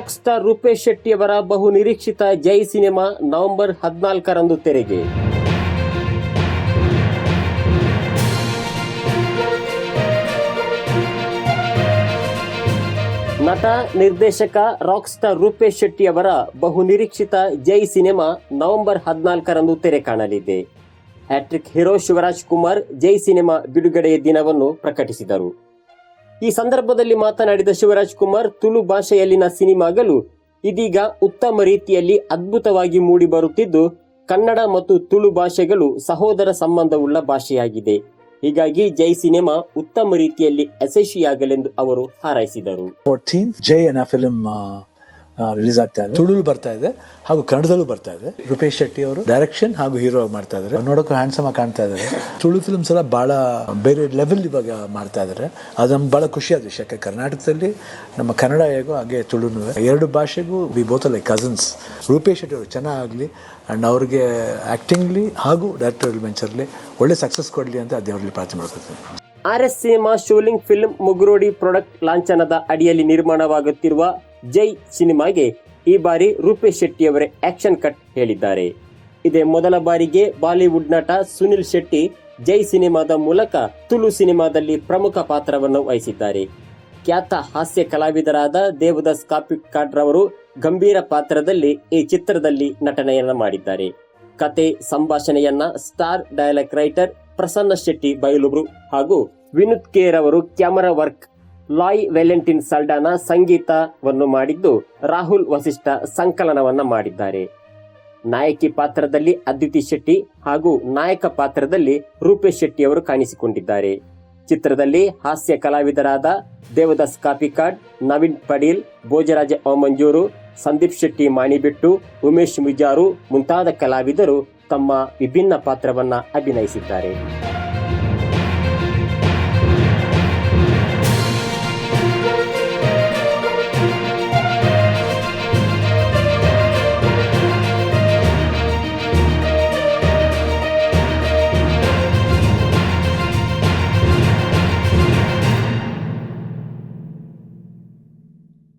Rock star Rupesh ಶೆಟ್ಟಿಯವರ ಬಹು ನಿರೀಕ್ಷಿತ ಜೈ cinema November ಹದಿನಾಲ್ಕರಂದು ತೆರೆಗೆ. ನಟ, ನಿರ್ದೇಶಕ ರಾಕ್ ಸ್ಟಾರ್ ರೂಪೇಶ್ ಶೆಟ್ಟಿ ಅವರ ಬಹು ನಿರೀಕ್ಷಿತ ಜೈ ಸಿನಿಮಾ ನವೆಂಬರ್ ಹದಿನಾಲ್ಕರಂದು ತೆರೆ ಕಾಣಲಿದೆ. Hat-trick hero Shivaraj Kumar Jai cinema ಬಿಡುಗಡೆಯ ದಿನವನ್ನು ಪ್ರಕಟಿಸಿದರು. ಈ ಸಂದರ್ಭದಲ್ಲಿ ಮಾತನಾಡಿದ ಶಿವರಾಜ್ ಕುಮಾರ್, ತುಳು ಭಾಷೆಯಲ್ಲಿನ ಸಿನಿಮಾಗಳು ಇದೀಗ ಉತ್ತಮ ರೀತಿಯಲ್ಲಿ ಅದ್ಭುತವಾಗಿ ಮೂಡಿ ಬರುತ್ತಿದ್ದು, ಕನ್ನಡ ಮತ್ತು ತುಳು ಭಾಷೆಗಳು ಸಹೋದರ ಸಂಬಂಧವುಳ್ಳ ಭಾಷೆಯಾಗಿದೆ. ಹೀಗಾಗಿ ಜೈ ಸಿನಿಮಾ ಉತ್ತಮ ರೀತಿಯಲ್ಲಿ ಯಶಸ್ವಿಯಾಗಲೆಂದು ಅವರು ಹಾರೈಸಿದರು. ರಿಲೀಸ್ ಆಗ್ತಾ ಇದೆ. ತುಳುಲು ಬರ್ತಾ ಇದೆ ಹಾಗೂ ಕನ್ನಡದಲ್ಲೂ ಬರ್ತಾ ಇದೆ. ರೂಪೇಶ್ ಶೆಟ್ಟಿ ಅವರು ಡೈರೆಕ್ಷನ್ ಹಾಗೂ ಹೀರೋ ಮಾಡ್ತಾ ಇದ್ದಾರೆ. ನೋಡೋಕೆ ಹ್ಯಾಂಡ್ಸಮ್ ಆಗಿ ಕಾಣ್ತಾ ಇದ್ದಾರೆ. ತುಳು ಫಿಲ್ಮ್ಸ್ ಎಲ್ಲ ಬಹಳ ಬೇರೆ ಲೆವೆಲ್ ಇವಾಗ ಮಾಡ್ತಾ ಇದ್ದಾರೆ. ಅದು ನಮ್ಗೆ ಬಹಳ ಖುಷಿಯಾದ ವಿಷಯ ಯಾಕೆ ಕರ್ನಾಟಕದಲ್ಲಿ ನಮ್ಮ ಕನ್ನಡ ಹೇಗೋ ಹಾಗೆ ತುಳುನು. ಎರಡು ಭಾಷೆಗೂ we both like cousins Rupesh Shetty ಅವರು ಚೆನ್ನಾಗಲಿ ಆ್ಯಂಡ್ ಅವ್ರಿಗೆ ಆ್ಯಕ್ಟಿಂಗ್ಲಿ ಹಾಗೂ ಡೈರೆಕ್ಟರ್ ವೆಂಚರ್ಲಿ ಒಳ್ಳೆ ಸಕ್ಸಸ್ ಕೊಡಲಿ ಅಂತ ದೇವರಲ್ಲಿ ಪ್ರಾರ್ಥನೆ ಮಾಡ್ಕೊತೀನಿ ಆರ್ ಎಸ್ ಸಿನಿಮಾ ಶೂಲಿಂಗ್ ಫಿಲ್ಮ್ ಮುಗುರೋಡಿ ಪ್ರಾಡಕ್ಟ್ ಲಾಂಛನದ ಅಡಿಯಲ್ಲಿ ನಿರ್ಮಾಣವಾಗುತ್ತಿರುವ ಜೈ ಸಿನಿಮಾಗೆ ಈ ಬಾರಿ ರೂಪೇಶ್ ಶೆಟ್ಟಿಯವರೇ ಆಕ್ಷನ್ ಕಟ್ ಹೇಳಿದ್ದಾರೆ. ಇದೇ ಮೊದಲ ಬಾರಿಗೆ ಬಾಲಿವುಡ್ ನಟ ಸುನಿಲ್ ಶೆಟ್ಟಿ ಜೈ ಸಿನಿಮಾದ ಮೂಲಕ ತುಳು ಸಿನಿಮಾದಲ್ಲಿ ಪ್ರಮುಖ ಪಾತ್ರವನ್ನು ವಹಿಸಿದ್ದಾರೆ. ಖ್ಯಾತ ಹಾಸ್ಯ ಕಲಾವಿದರಾದ ದೇವದಾಸ್ ಕಾಪಿಕಾಡ್ ರವರು ಗಂಭೀರ ಪಾತ್ರದಲ್ಲಿ ಈ ಚಿತ್ರದಲ್ಲಿ ನಟನೆಯನ್ನ ಮಾಡಿದ್ದಾರೆ. ಕತೆ, ಸಂಭಾಷಣೆಯನ್ನ star dialogue writer Prasanna Shetty ಬಯಲುಬ್ರು ಹಾಗೂ ವಿನುತ್ ಕೇರ್ ಅವರು ಕ್ಯಾಮರಾ ವರ್ಕ್ ಲಾಯ್ ವೆಲೆಂಟಿನ್ ಸಲ್ಡಾನ ಸಂಗೀತವನ್ನು ಮಾಡಿದ್ದು ರಾಹುಲ್ ವಸಿಷ್ಠ ಸಂಕಲನವನ್ನ ಮಾಡಿದ್ದಾರೆ. ನಾಯಕಿ ಪಾತ್ರದಲ್ಲಿ ಅದ್ವಿತಿ ಶೆಟ್ಟಿ ಹಾಗೂ ನಾಯಕ ಪಾತ್ರದಲ್ಲಿ ರೂಪೇಶ್ ಶೆಟ್ಟಿ ಅವರು ಕಾಣಿಸಿಕೊಂಡಿದ್ದಾರೆ. ಚಿತ್ರದಲ್ಲಿ ಹಾಸ್ಯ ಕಲಾವಿದರಾದ ದೇವದಾಸ್ ಕಾಪಿಕಾಡ್, ನವೀನ್ ಪಡೀಲ್ ಭೋಜರಾಜ ಓಮಂಜೂರು ಸಂದೀಪ್ ಶೆಟ್ಟಿ ಮಾಣಿಬಿಟ್ಟು, ಉಮೇಶ್ ಮುಜಾರು ಮುಂತಾದ ಕಲಾವಿದರು ತಮ್ಮ ವಿಭಿನ್ನ ಪಾತ್ರವನ್ನ ಅಭಿನಯಿಸಿದ್ದಾರೆ.